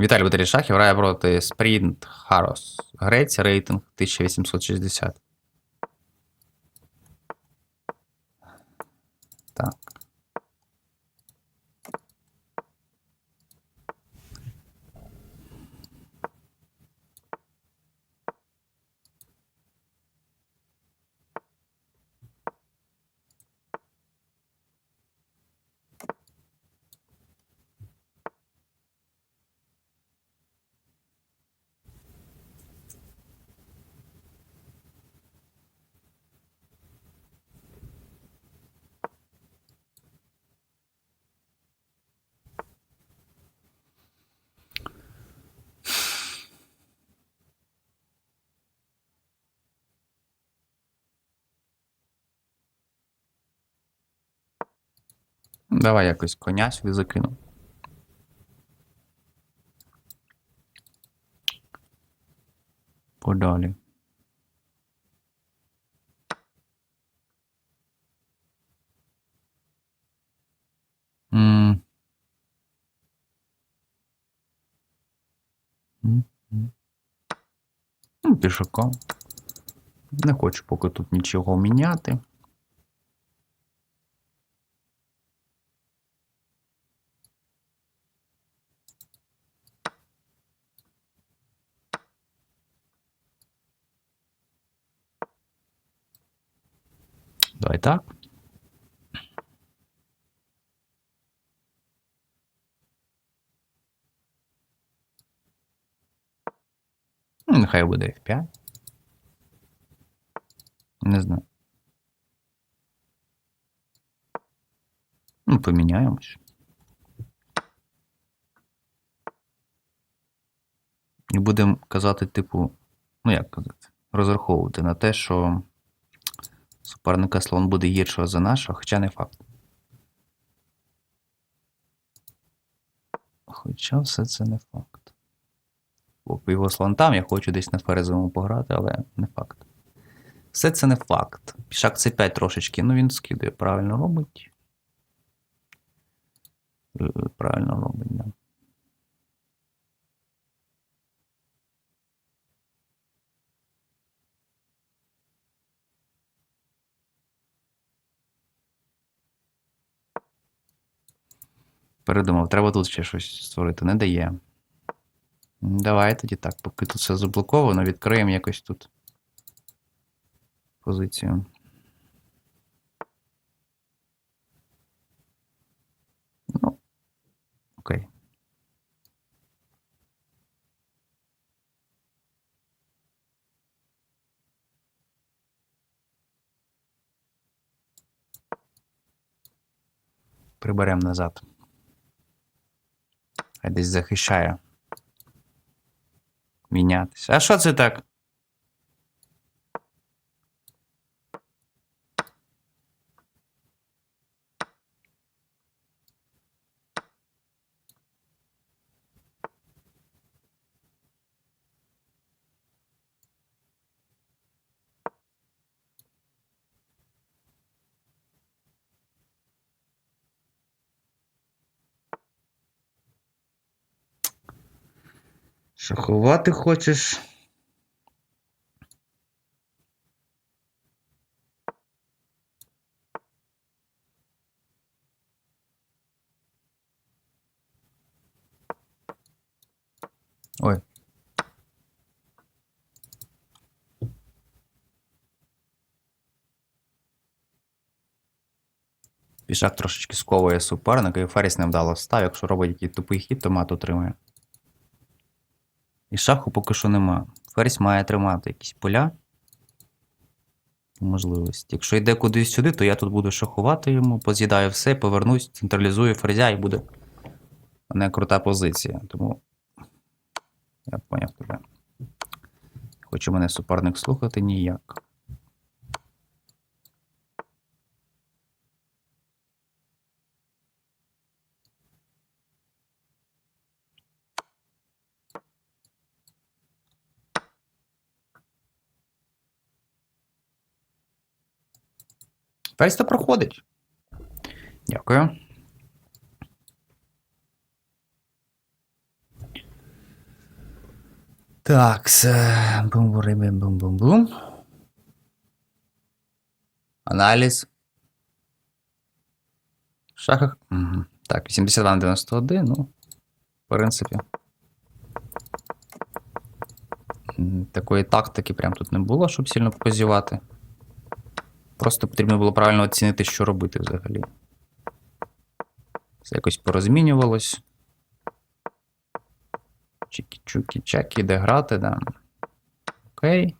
Віталій Батарій Шахів грає проти Спринт Харос. Грець, рейтинг 1860. Так. Давай якось коня сюди закину. Подалі. М. М, м. Ну, пішаком. Не хочу поки тут нічого міняти. Давай так. Ну, Нехай буде F5. Не знаю. Ну, поміняємось. І будемо казати, типу, ну як казати, розраховувати на те, що суперника слон буде гіршого за нашого, хоча не факт. Хоча все це не факт. Бо його слон там, я хочу десь на ферезовому пограти, але не факт. Все це не факт. Пішак C5 трошечки, ну він скидує, правильно робить. Е, Правильно робить, да. Передумав, треба тут ще щось створити, не дає. Давай тоді так, поки тут все заблоковано, відкриємо якось тут позицію. Ну, окей. Приберемо назад. Хай десь захищає. Мінятися. А що це так? Шахувати хочеш? Ой. Пішак трошечки сковує суперника, і Феріс невдало став. Якщо робить якийсь тупий хід, то мат отримує. І шаху поки що нема. Ферзь має тримати якісь поля. Можливості. Якщо йде кудись сюди, то я тут буду шахувати йому, поз'їдаю все, повернусь, централізую ферзя і буде не крута позиція. Тому я поняв тебе. Хоче мене суперник слухати ніяк. То проходить. Дякую. Так, бум бум бум бум Аналіз. В шахах. Угу. Так, 82 на 91, ну, в принципі. Такої тактики прям тут не було, щоб сильно показувати. Просто потрібно було правильно оцінити, що робити взагалі. Це якось порозмінювалось. Чікі-чукі, чакі, де грати, да. Окей.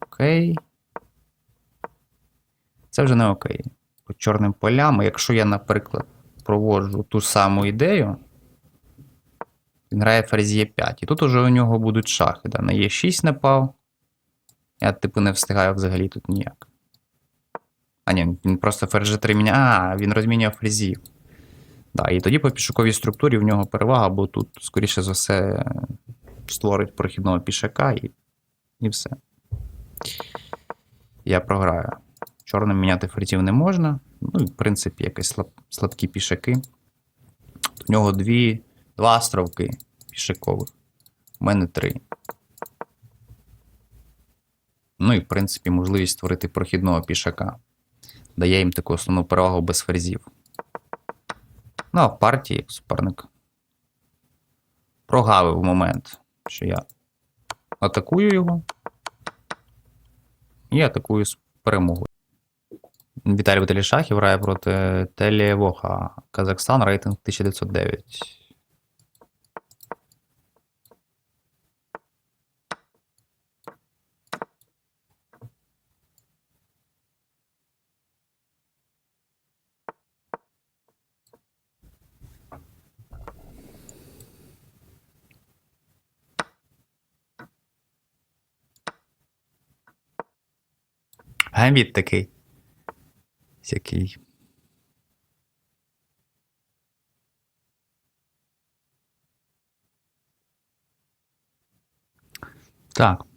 Окей. Це вже не окей. По чорним полям, якщо я, наприклад, проводжу ту саму ідею, він грає ферзь Е5. І тут уже у нього будуть шахи. Да? На Е6 напав. Я, типу, не встигаю взагалі тут ніяк. А, ні, він просто ферзь G3 міняє. А, він розмінює ферзів. Да, і тоді по пішоковій структурі в нього перевага, бо тут, скоріше за все, створить прохідного пішака і, і все. Я програю. Чорним міняти ферзів не можна. Ну, в принципі, якісь слаб, слабкі пішаки. У нього дві, два островки пішакових. У мене три. Ну і, в принципі, можливість створити прохідного пішака. Дає їм таку основну перевагу без ферзів. Ну, а партії суперник прогавив момент, що я атакую його. І атакую з перемогою. Віталій Віталішахів грає проти Телі Воха. Казахстан, рейтинг 1909. Гамбіт такий. Всякий. Так.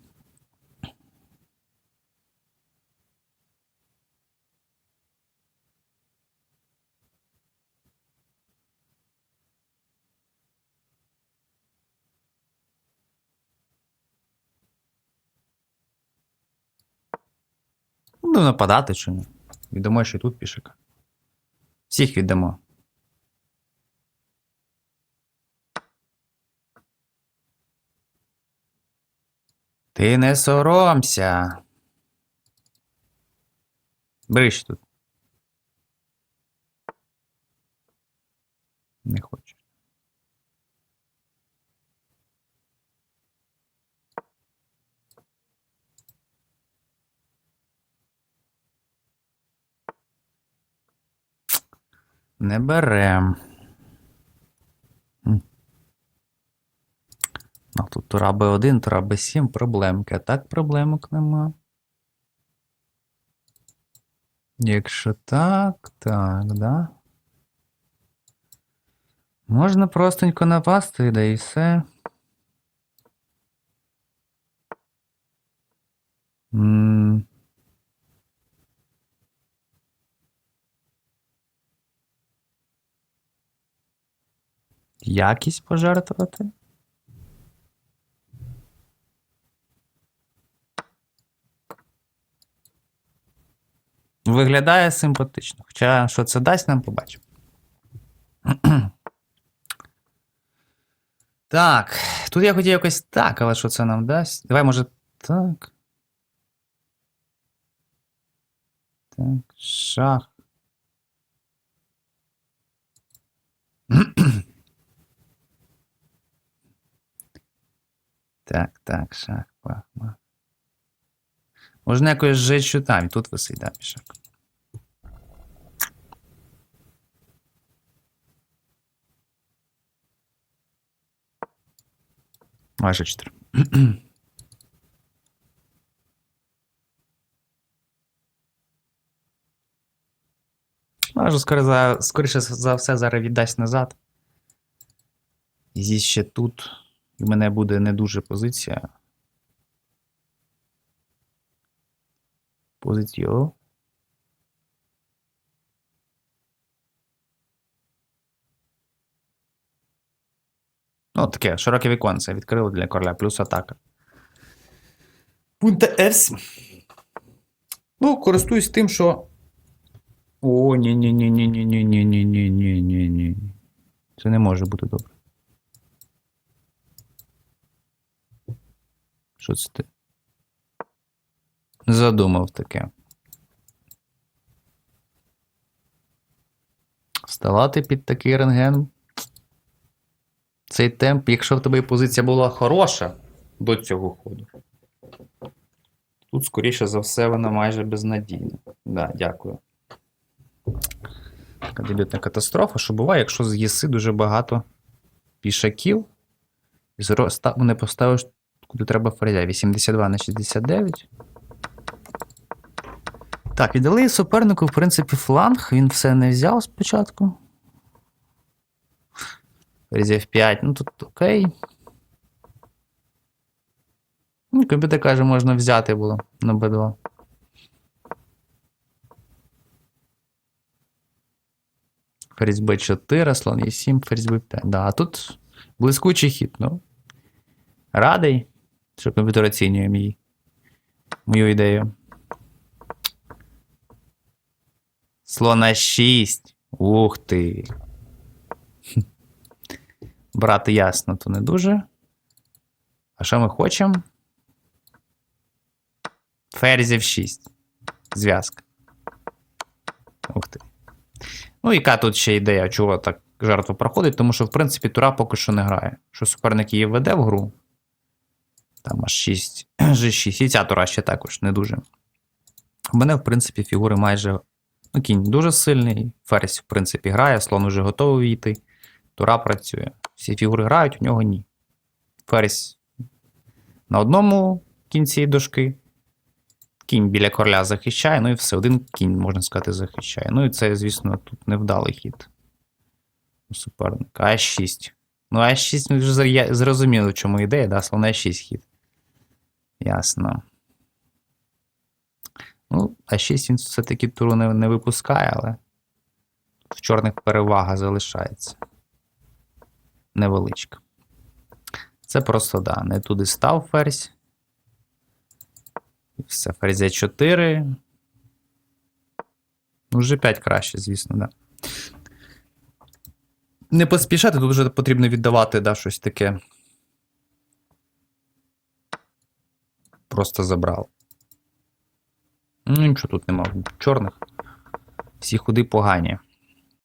Ну, нападати чи ні? Відомо, що і тут пішика. Всіх віддамо. Ти не соромся. Бриш тут. Не хочу. Не берем. Ну, тут тура Б1, тура Б7, проблемки. А так проблемок нема. Якщо так, так, да. Можна простенько напасти, да і все. Якість пожертвувати? Виглядає симпатично. Хоча, що це дасть, нам побачимо. Так, тут я хотів якось так, але що це нам дасть? Давай, може, так. Так, шах. Так, так, шах, пах, пах. Можна якось жечу там, і тут висить, да, пішак. Майже 4. Може, скоріше за, скоріше за все, зараз віддасть назад. І зі ще тут. І в мене буде не дуже позиція. Позицію. Ну, таке, широке віконце відкрили для короля, плюс атака. Пункте С. Ну, користуюсь тим, що. О, ні ні ні ні ні ні ні ні ні ні ні ні Це не може бути добре. Що це ти? Задумав таке. Ставати під такий рентген. Цей темп, якщо в тебе позиція була хороша до цього ходу. Тут, скоріше за все, вона майже безнадійна. Да, дякую. Така дебютна катастрофа, що буває, якщо з'їси дуже багато пішаків, і не поставиш куди треба ферзя. 82 на 69. Так, віддали супернику, в принципі, фланг. Він все не взяв спочатку. Ферзь F5, ну тут окей. Ну, комп'ютер каже, можна взяти було на B2. Ферзь B4, слон E7, ферзь B5. Да, а тут блискучий хід, ну. Радий, що комп'ютер оцінює мій, мою ідею. Слона 6. Ух ти. Брати ясно, то не дуже. А що ми хочемо? Ферзів 6. Зв'язка. Ух ти. Ну, яка тут ще ідея, чого так жертва проходить, тому що, в принципі, Тура поки що не грає. Що суперник її веде в гру. Там аж 6, G6. І ця Тура ще також не дуже. У мене, в принципі, фігури майже. Ну, кінь дуже сильний. Ферзь, в принципі, грає, слон уже готовий війти. Тура працює. Всі фігури грають, у нього ні. Ферзь на одному кінці дошки. Кінь біля короля захищає, ну і все, один кінь, можна сказати, захищає. Ну і це, звісно, тут невдалий хід у суперника. А6. Ну, А6 ми вже зрозуміли, в чому ідея, да? Слон А6 хід. Ясно. Ну, А6 він все-таки туру не, не випускає, але в чорних перевага залишається. Невеличка. Це просто, да, не туди став ферзь. Все, ферзь 4. Ну, вже 5 краще, звісно, да. Не поспішати, тут вже потрібно віддавати, да, щось таке. Просто забрав. Ну, нічого тут нема. Чорних. Всі ходи погані.